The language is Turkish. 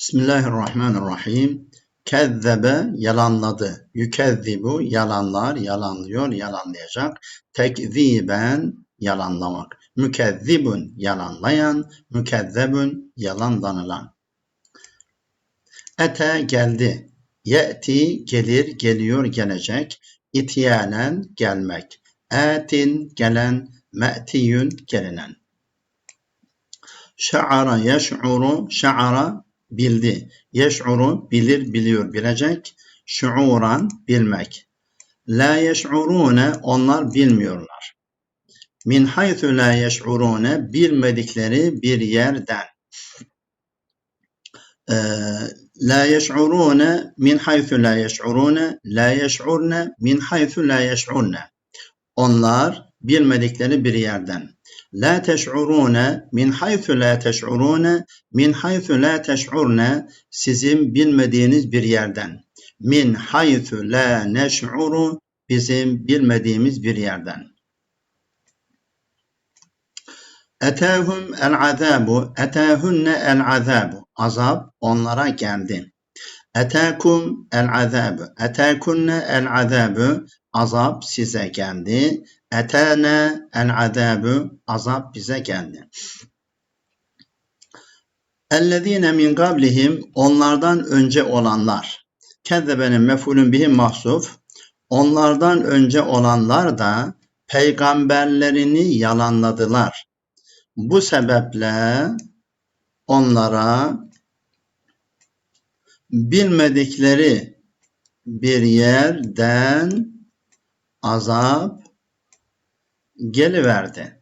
Bismillahirrahmanirrahim. Kezzebe yalanladı. Yükezzibu yalanlar, yalanlıyor, yalanlayacak. Tekziben yalanlamak. Mükezzibun yalanlayan, mükezzebun yalanlanılan. Ete geldi. Ye'ti gelir, geliyor, gelecek. İtiyanen gelmek. Etin gelen, me'tiyün gelinen. Şa'ara yeş'uru, şa'ara bildi. Yeş'uru bilir, biliyor, bilecek. Şuuran bilmek. La yeş'urune onlar bilmiyorlar. Min haythu la yeş'urune bilmedikleri bir yerden. Ee, la yeş'urune min haythu la yeş'urune la yeş'urne min haythu la yeş'urne. Onlar bilmedikleri bir yerden. La teş'urune min haythu la teş'urune min haythu la teş'urne sizin bilmediğiniz bir yerden. Min haythu la neş'uru bizim bilmediğimiz bir yerden. Etahum el azabu etahunne el azabu azap onlara geldi. Etakum el azabu etakunne el azabu azap size geldi. Etene el azabu azap bize geldi. Ellezine min qablihim onlardan önce olanlar. Kezzebenin mefulün bihi mahsuf. Onlardan önce olanlar da peygamberlerini yalanladılar. Bu sebeple onlara bilmedikleri bir yerden azap geliverdi.